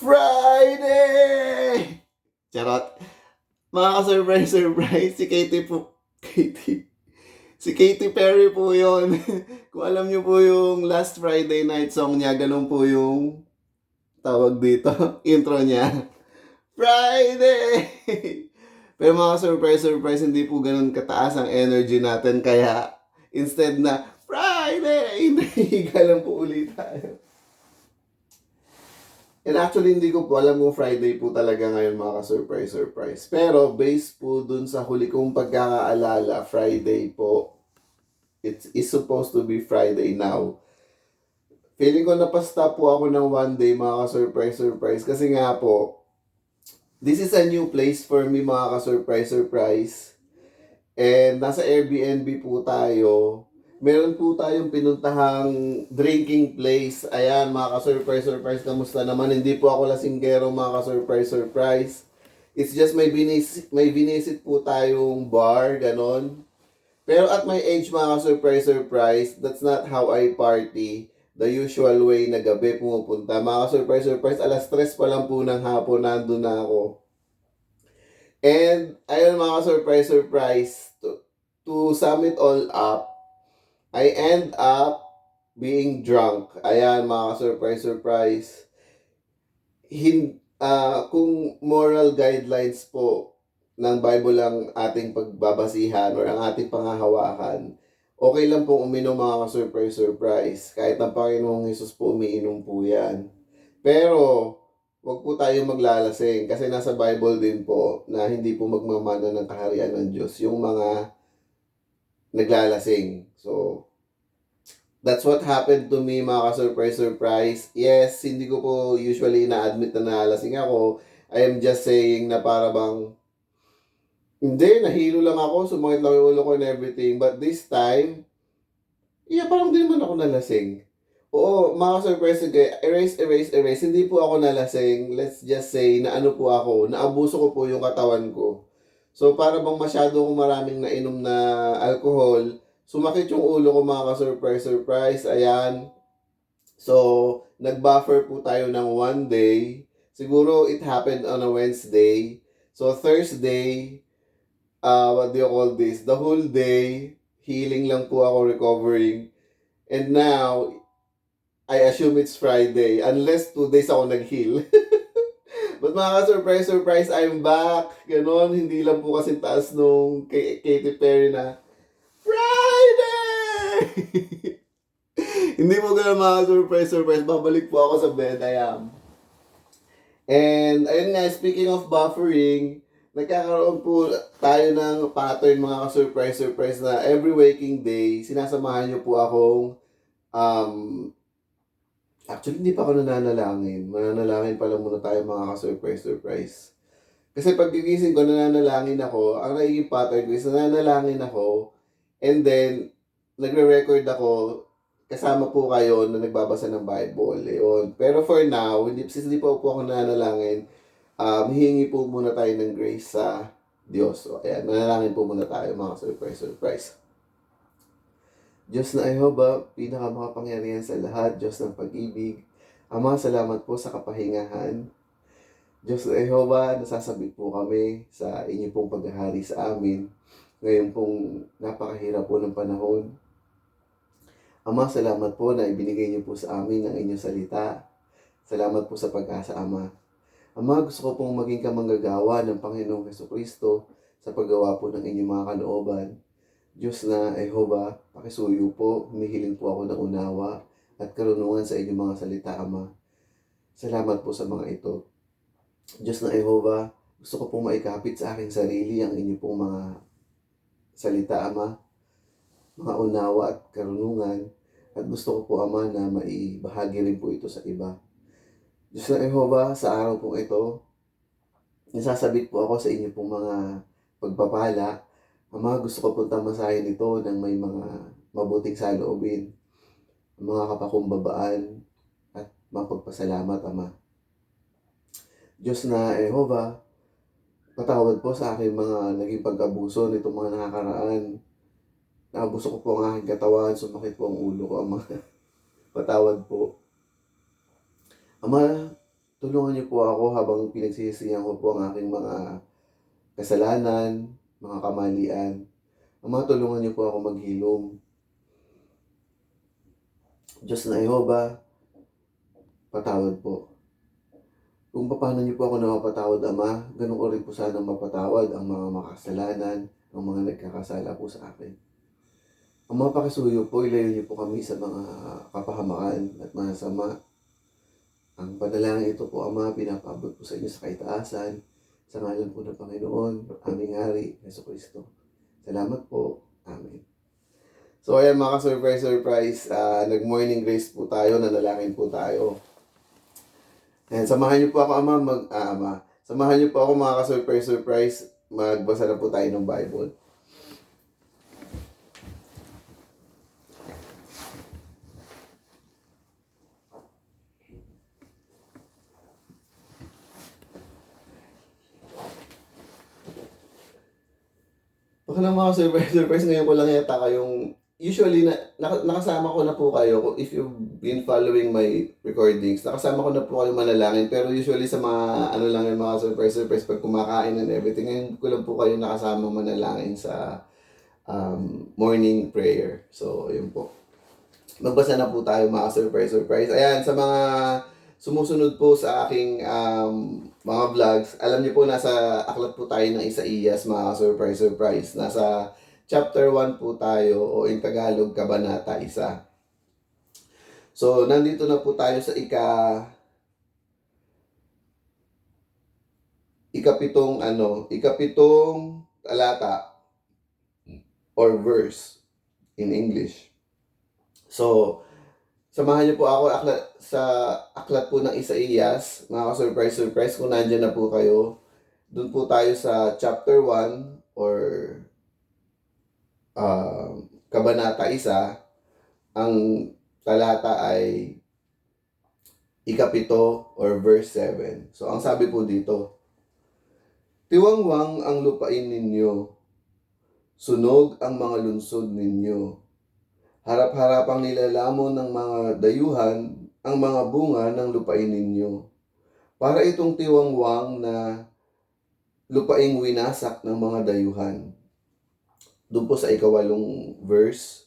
Friday! Charot. Mga ka-surprise, surprise, si Katy po, Katy, si Katy Perry po yon Kung alam niyo po yung last Friday night song niya, ganun po yung tawag dito, intro niya. Friday! Pero mga surprise, surprise, hindi po ganun kataas ang energy natin. Kaya, instead na, Friday! Nahiga lang po ulit tayo. And actually, hindi ko po alam kung Friday po talaga ngayon mga ka-surprise, surprise. Pero, based po dun sa huli kong pagkakaalala, Friday po, it's, it's supposed to be Friday now. Feeling ko napasta po ako ng one day mga ka-surprise, surprise. Kasi nga po, this is a new place for me mga ka-surprise, surprise. And nasa Airbnb po tayo. Meron po tayong pinuntahang drinking place. Ayan, mga ka-surprise, surprise. Kamusta naman? Hindi po ako lasinggero, mga ka-surprise, surprise. It's just may binisit, may binisit po tayong bar, ganon. Pero at my age, mga ka-surprise, surprise, that's not how I party. The usual way na gabi pumupunta. Mga ka-surprise, surprise, alas tres pa lang po ng hapon, nandun na ako. And, ayun mga ka-surprise, surprise, to, to sum it all up, I end up being drunk. Ayan, mga surprise surprise. Hin, ah, kung moral guidelines po ng Bible ang ating pagbabasihan or ang ating pangahawakan, okay lang pong uminom mga surprise surprise. Kahit ang Panginoong Jesus po umiinom po yan. Pero, wag po tayo maglalasing kasi nasa Bible din po na hindi po magmamana ng kaharian ng Diyos yung mga naglalasing. So, that's what happened to me, mga ka-surprise, surprise. Yes, hindi ko po usually na-admit na nalasing ako. I am just saying na para bang, hindi, nahilo lang ako, sumakit lang yung ulo ko and everything. But this time, yeah, parang di naman ako nalasing. Oo, mga ka-surprise, sige, erase, erase, erase. Hindi po ako nalasing. Let's just say na ano po ako, naabuso ko po yung katawan ko. So, para bang masyado ko maraming nainom na alcohol, sumakit yung ulo ko mga ka-surprise, surprise. Ayan. So, nag-buffer po tayo ng one day. Siguro it happened on a Wednesday. So, Thursday, uh, what do you call this? The whole day, healing lang po ako, recovering. And now, I assume it's Friday. Unless two days ako nag-heal. But mga ka-surprise, surprise, I'm back. Ganon, hindi lang po kasi taas nung kay Katy Perry na Friday! hindi po ganun mga surprise, surprise. Babalik po ako sa bed, I am. And, ayun nga, speaking of buffering, nagkakaroon po tayo ng pattern mga ka-surprise, surprise na every waking day, sinasamahan niyo po akong um, Actually, hindi pa ako nananalangin. Mananalangin pa lang muna tayo mga ka-surprise, surprise. Kasi pag gigising ko, nananalangin ako. Ang nagiging pattern ko is nananalangin ako. And then, nagre-record ako kasama po kayo na nagbabasa ng Bible. Yun. Pero for now, hindi, since hindi pa po ako nananalangin, um, hihingi po muna tayo ng grace sa Diyos. So, ayan, nanalangin po muna tayo mga surprise, surprise. Diyos na Jehovah, pinakamakapangyarihan sa lahat, Diyos ng pag-ibig. Ama, salamat po sa kapahingahan. Diyos na Jehovah, nasasabit po kami sa inyong pong paghahari sa amin. Ngayon pong napakahirap po ng panahon. Ama, salamat po na ibinigay niyo po sa amin ang inyong salita. Salamat po sa pag-asa, Ama. Ama, gusto ko pong maging kamanggagawa ng Panginoong Heso Kristo sa paggawa po ng inyong mga kalooban. Diyos na Jehovah, pakisuyo po, humihiling po ako ng unawa at karunungan sa inyong mga salita, Ama. Salamat po sa mga ito. Diyos na Jehovah, gusto ko pong maikapit sa aking sarili ang inyong pong mga salita, Ama. Mga unawa at karunungan. At gusto ko po, Ama, na maibahagi rin po ito sa iba. Diyos na Jehovah, sa araw pong ito, nasasabit po ako sa inyong pong mga pagpapala Ama, gusto ko pong tamasahin ito ng may mga mabuting saloobin, mga kapakumbabaan, at mapagpasalamat, Ama. Diyos na Jehovah, patawad po sa aking mga naging pag-abuso nitong mga nakakaraan. Naabuso ko po ang aking katawan, sumakit po ang ulo ko, Ama. patawad po. Ama, tulungan niyo po ako habang pinagsisisihan ko po ang aking mga kasalanan, mga kamalian. Ama, tulungan niyo po ako maghilom. Diyos na Jehova, patawad po. Kung paano niyo po ako napapatawad, Ama, ganun ko rin po sana mapatawad ang mga makasalanan, ang mga nagkakasala po sa akin. Ama, pakisuyo po, ilayo niyo po kami sa mga kapahamakan at mga sama. Ang panalangin ito po, Ama, pinapabot po sa inyo sa kaitaasan, sa ngalan po ng Panginoon, aming Hari, Yeso Kristo. Salamat po. Amen. So, ayan mga surprise surprise ah, nag-morning grace po tayo, nanalangin po tayo. Ayan, samahan niyo po ako, Ama, mag, ah, Ama, samahan niyo po ako mga ka-surprise surprise, magbasa na po tayo ng Bible. Baka lang mga surprise surprise ngayon ko lang yata kayong usually na, naka- nakasama ko na po kayo if you've been following my recordings. Nakasama ko na po kayo manalangin pero usually sa mga ano lang yung mga surprise surprise pag kumakain and everything ngayon ko lang po kayo nakasama manalangin sa um, morning prayer. So yun po. Magbasa na po tayo mga surprise surprise. Ayan sa mga sumusunod po sa aking um, mga vlogs alam niyo po nasa aklat po tayo ng Isaías mga surprise surprise nasa chapter 1 po tayo o in Tagalog Kabanata 1. So nandito na po tayo sa ika ikapitong ano, ikapitong talata or verse in English. So samahan niyo po ako aklat, sa aklat po ng Isaías, mga ka-surprise surprise kung nandiyan na po kayo. Doon po tayo sa chapter 1 or uh, Kabanata 1, ang talata ay ikapito or verse 7. So, ang sabi po dito, Tiwangwang ang lupain ninyo, sunog ang mga lunsod ninyo, harap-harapang nilalamon ng mga dayuhan ang mga bunga ng lupain ninyo. Para itong tiwangwang na lupaing winasak ng mga dayuhan doon po sa ikawalong verse,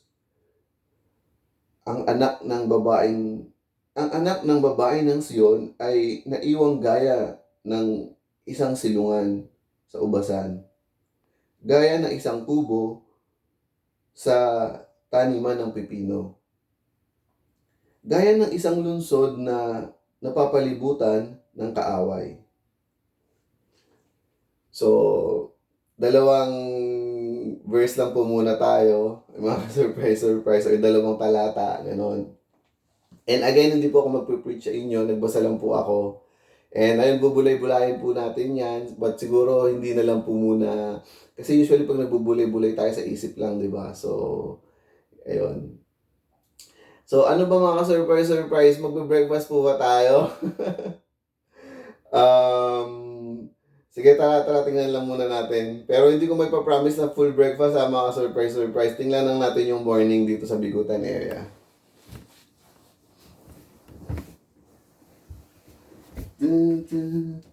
ang anak ng babaeng ang anak ng babae ng Sion ay naiwang gaya ng isang silungan sa ubasan. Gaya ng isang kubo sa taniman ng pipino. Gaya ng isang lunsod na napapalibutan ng kaaway. So, dalawang verse lang po muna tayo, mga surprise, surprise, or dalawang talata, ganon. And again, hindi po ako magpe-preach sa inyo, nagbasa lang po ako. And ayun, bubulay-bulayin po natin yan, but siguro hindi na lang po muna, kasi usually pag nagbubulay-bulay tayo sa isip lang, di ba? So, ayun. So, ano ba mga surprise, surprise, magbe-breakfast po ba tayo? um, Sige, tara, tara, tingnan lang muna natin. Pero hindi ko may pa-promise na full breakfast ha, mga surprise, surprise. Tingnan lang natin yung morning dito sa Bigutan area. Dun, dun.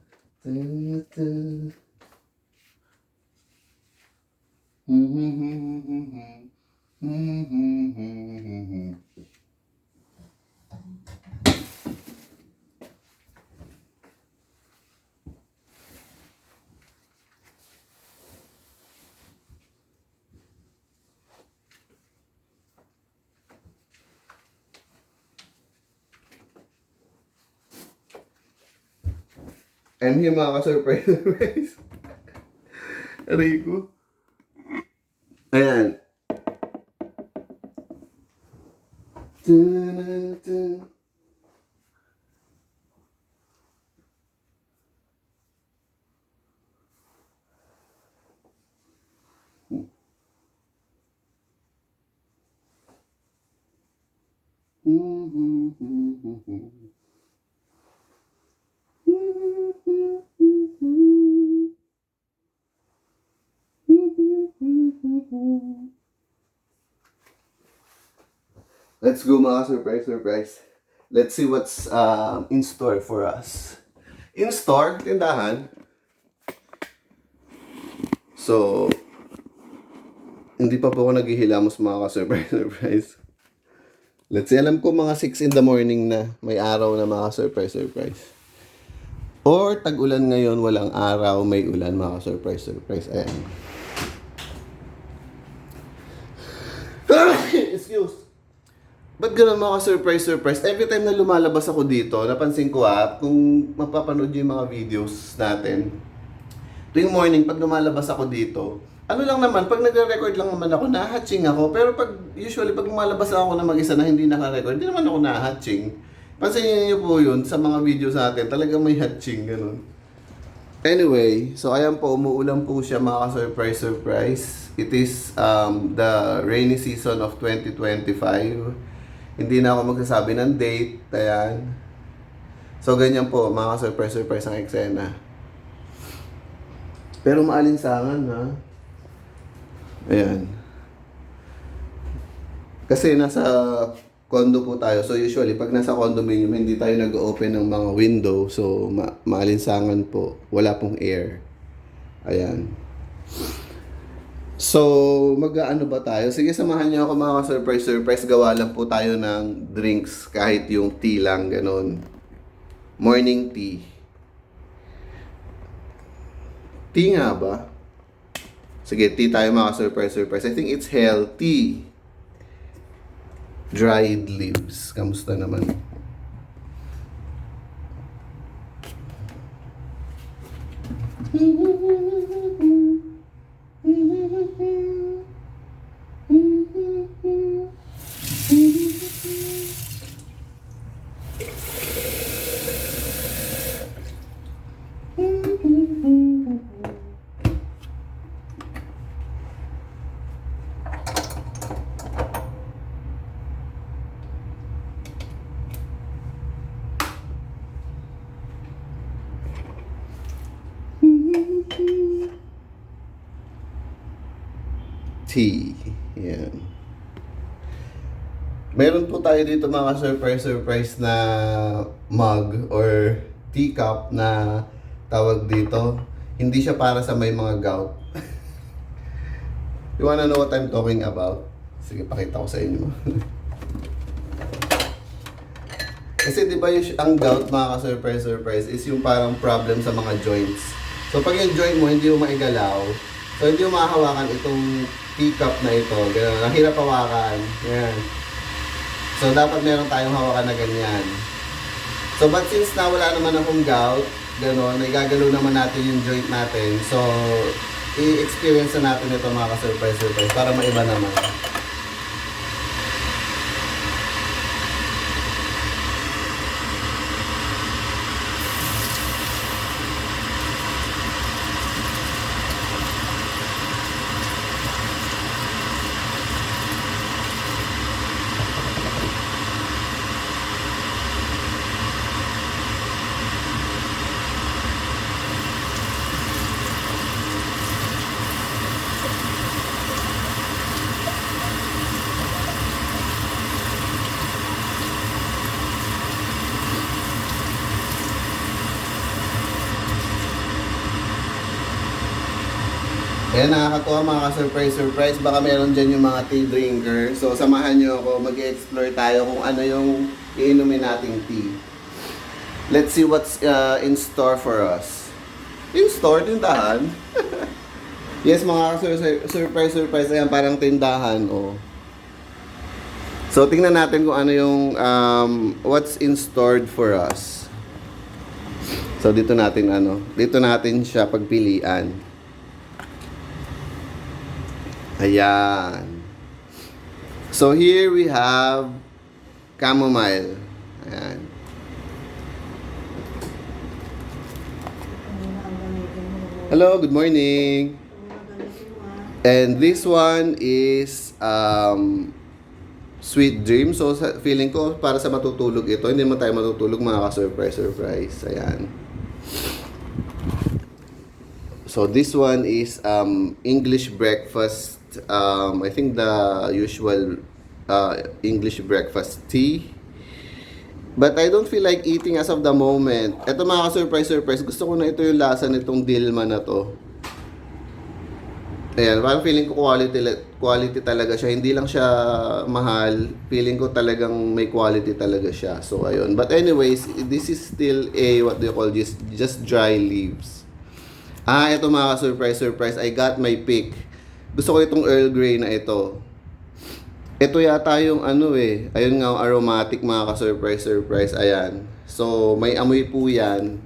I'm here mga ka-surprise, surprise. Aray ko. Ayan. Dun, Let's go mga surprise, surprise. Let's see what's um, in store for us. In store, tindahan. So, hindi pa po ako naghihilamos mga ka-surprise surprise. Let's say, alam ko mga 6 in the morning na may araw na mga surprise surprise. Or tag-ulan ngayon, walang araw, may ulan mga surprise surprise. Ayan. Ba't ganun mga surprise surprise? Every time na lumalabas ako dito, napansin ko ah, kung mapapanood yung mga videos natin, tuwing morning, pag lumalabas ako dito, ano lang naman, pag nagre-record lang naman ako, nahatching ako. Pero pag, usually, pag lumalabas ako na mag-isa na hindi naka-record, hindi naman ako nahatching. Pansinin niyo po yun sa mga videos natin, talagang may hatching, ganun. Anyway, so ayan po, umuulan po siya mga ka-surprise surprise. It is um, the rainy season of 2025. Hindi na ako magsasabi ng date, ayan. So ganyan po, mga ka-surprise surprise ang eksena. Pero maalinsangan ha. Ayan. Kasi nasa condo po tayo. So usually, pag nasa condominium, hindi tayo nag-open ng mga window. So ma- maalinsangan po. Wala pong air. Ayan. So, mag-ano ba tayo? Sige, samahan niyo ako mga surprise surprise Gawa lang po tayo ng drinks kahit yung tea lang, ganun. Morning tea. Tea nga ba? Sige, tea tayo mga surprise surprise. I think it's healthy. Dried leaves. Kamusta naman? tea. Yan. Meron po tayo dito mga surprise surprise na mug or teacup na tawag dito. Hindi siya para sa may mga gout. you wanna know what I'm talking about? Sige, pakita ko sa inyo. Kasi di ba yung, ang gout mga ka-surprise surprise is yung parang problem sa mga joints. So pag yung joint mo hindi mo maigalaw, so hindi mo mahahawakan itong teacup na ito. Ganun, ang hawakan. Yan. So dapat meron tayong hawakan na ganyan. So but since nawala naman akong gout, gano'n, nagagalaw naman natin yung joint natin. So i-experience na natin ito mga ka-surprise surprise para maiba naman. Ayan, nakakatuwa mga ka-surprise surprise. Baka meron dyan yung mga tea drinker. So, samahan nyo ako. mag-explore tayo kung ano yung iinumin nating tea. Let's see what's uh, in store for us. In store, tindahan. yes, mga ka-surprise surprise. Ayan, parang tindahan. Oh. So, tingnan natin kung ano yung um, what's in stored for us. So, dito natin ano, dito natin siya pagpilian. Ayan. So here we have chamomile. Ayan. Hello, good morning. And this one is um, Sweet Dream. So feeling ko para sa matutulog ito. Hindi naman tayo matutulog mga ka-surprise surprise. Ayan. So this one is um, English breakfast. Um, I think the usual uh, English breakfast tea. But I don't feel like eating as of the moment. Ito mga ka-surprise, surprise. Gusto ko na ito yung lasa nitong Dilma na to. Ayan, parang feeling ko quality, quality talaga siya. Hindi lang siya mahal. Feeling ko talagang may quality talaga siya. So, ayun. But anyways, this is still a, what do you call this? Just dry leaves. Ah, ito mga ka-surprise, surprise. I got my pick. Gusto ko itong Earl Grey na ito. Ito yata yung ano eh. Ayun nga, aromatic mga ka-surprise, surprise. Ayan. So, may amoy po yan.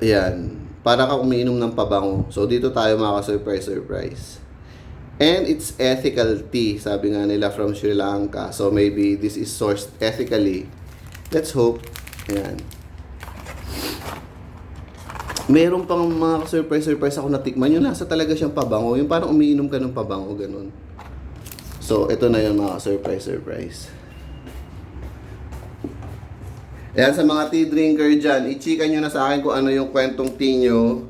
Ayan. Para ka umiinom ng pabango. So, dito tayo mga ka-surprise, surprise. And it's ethical tea, sabi nga nila from Sri Lanka. So, maybe this is sourced ethically. Let's hope. Ayan. Meron pang mga surprise-surprise ako natikman. Yung nasa talaga siyang pabango. Yung parang umiinom ka ng pabango, ganun. So, ito na yung mga surprise-surprise. Ayan, sa mga tea drinker dyan, i-chika nyo na sa akin kung ano yung kwentong tea nyo.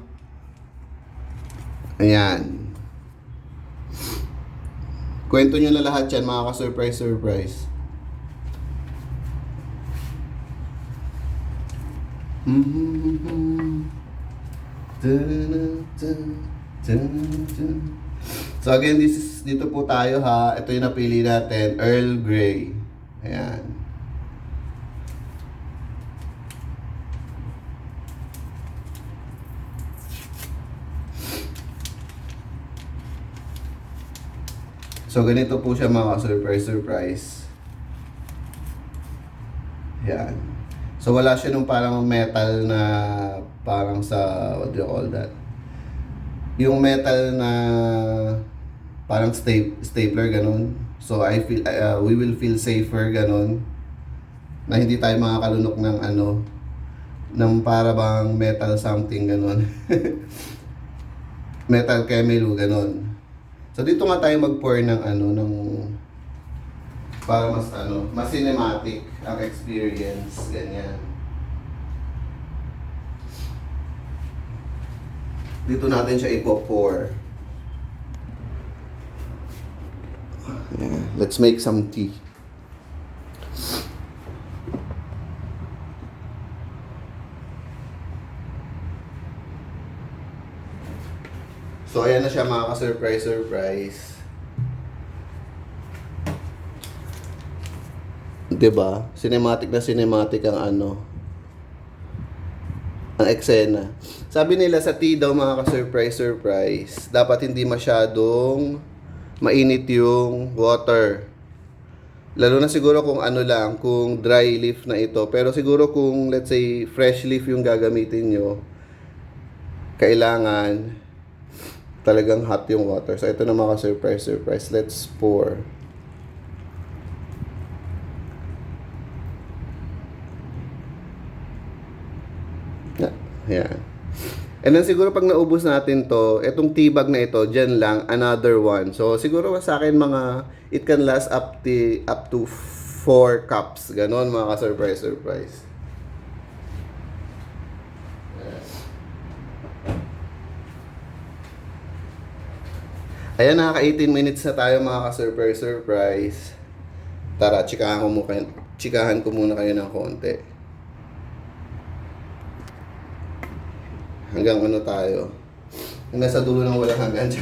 Ayan. Kwento nyo na lahat yan, mga ka-surprise-surprise. Mm-hmm. So again, this is, dito po tayo ha. Ito yung napili natin, Earl Grey. Ayan. So ganito po siya mga surprise surprise. Yan. So wala siya nung parang metal na parang sa what do you call that? Yung metal na parang sta- stapler ganun. So I feel uh, we will feel safer ganun. Na hindi tayo makakalunok ng ano ng para bang metal something ganun. metal chemical ganun. So dito nga tayo mag-pour ng ano ng para mas ano, mas cinematic ang experience ganyan. Dito natin siya ipo-pour. Yeah, let's make some tea. So ayan na siya mga ka-surprise surprise. 'Di ba? Cinematic na cinematic ang ano. Ang eksena. Sabi nila sa tea daw mga ka-surprise surprise, dapat hindi masyadong mainit yung water. Lalo na siguro kung ano lang, kung dry leaf na ito. Pero siguro kung let's say fresh leaf yung gagamitin nyo, kailangan talagang hot yung water. So, ito na mga surprise surprise. Let's pour. Yeah, Yan. And then siguro pag naubos natin to, itong tibag na ito, dyan lang, another one. So siguro sa akin mga, it can last up to, up to 4 cups. Ganon mga ka-surprise surprise. Ayan, nakaka 18 minutes na tayo mga ka-surprise surprise. Tara, chikahan ko, muna, chikahan ko muna kayo ng konti. Hanggang ano tayo? Hanggang sa dulo ng walang hanggan.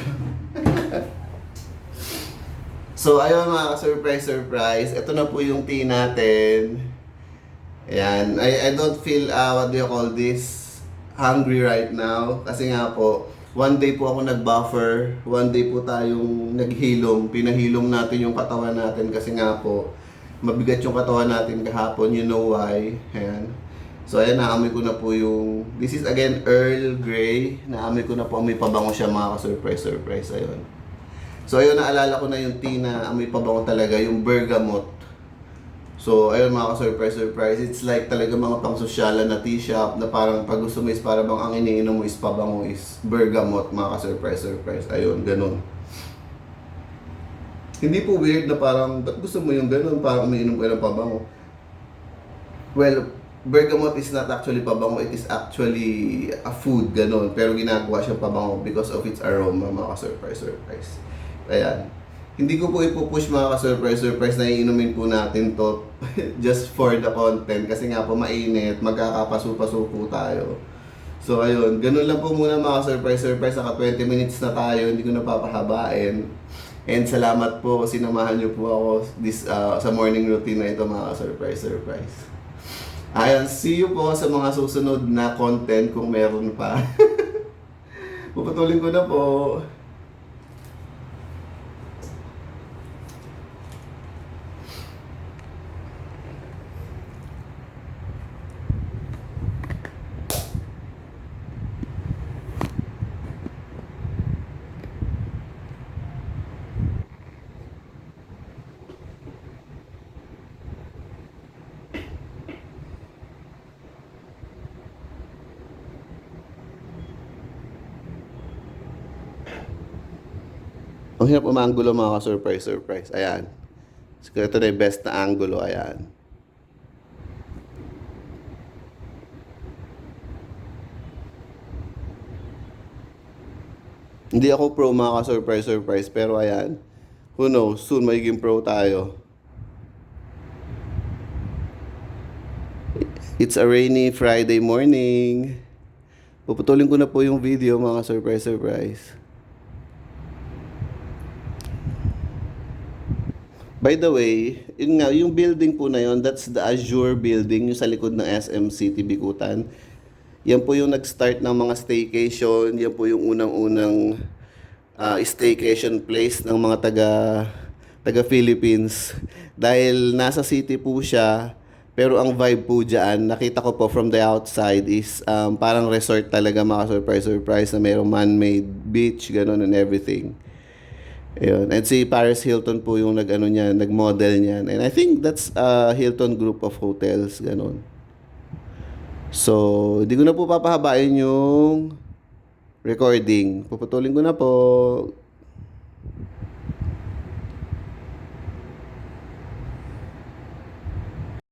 so, ayun mga ka-surprise surprise. Ito na po yung tea natin. Ayan. I, I don't feel, uh, what do you call this? Hungry right now. Kasi nga po, one day po ako nag-buffer, one day po tayong naghilom, pinahilom natin yung katawan natin kasi nga po, mabigat yung katawan natin kahapon, you know why. Ayan. So ayan, naamoy ko na po yung, this is again Earl Grey, naamoy ko na po, amoy pabango siya mga ka-surprise, surprise, ayun. So ayun, naalala ko na yung tea na amoy pabango talaga, yung bergamot. So, ayun mga ka-surprise, surprise. It's like talaga mga pang-sosyalan na tea shop na parang pag gusto mo is para bang ang iniinom mo is pabango is bergamot, mga ka-surprise, surprise. Ayun, ganun. Hindi po weird na parang, ba't gusto mo yung ganun? Parang umiinom ka ng pabango. Well, bergamot is not actually pabango. It is actually a food, ganun. Pero ginagawa siyang pabango because of its aroma, mga ka-surprise, surprise. Ayan. Hindi ko po ipupush mga ka-surprise surprise na iinumin po natin to just for the content kasi nga po mainit, magkakapaso-paso po tayo. So ayun, ganun lang po muna mga surprise surprise. Naka 20 minutes na tayo, hindi ko na papahabain. And salamat po, sinamahan niyo po ako this, ah, sa morning routine na ito mga surprise surprise. Ayan, see you po sa mga susunod na content kung meron pa. Puputulin ko na po. Ang hirap umanggulo mga ka-surprise surprise. Ayan. Siguro ito na yung best na angulo. Ayan. Hindi ako pro mga ka-surprise surprise. Pero ayan. Who knows? Soon magiging pro tayo. It's a rainy Friday morning. Puputulin ko na po yung video mga surprise surprise. By the way, yun nga, yung building po na yun, that's the Azure building, yung sa likod ng SM City Bikutan. Yan po yung nag-start ng mga staycation, yan po yung unang-unang ah, staycation place ng mga taga taga Philippines. Dahil nasa city po siya, pero ang vibe po dyan, nakita ko po from the outside is um, parang resort talaga mga surprise-surprise na mayroong man-made beach, ganun and everything. Ayun. And si Paris Hilton po yung nag-ano niya, nag-model niyan. And I think that's a Hilton group of hotels, ganun. So, hindi ko na po papahabain yung recording. Puputulin ko na po.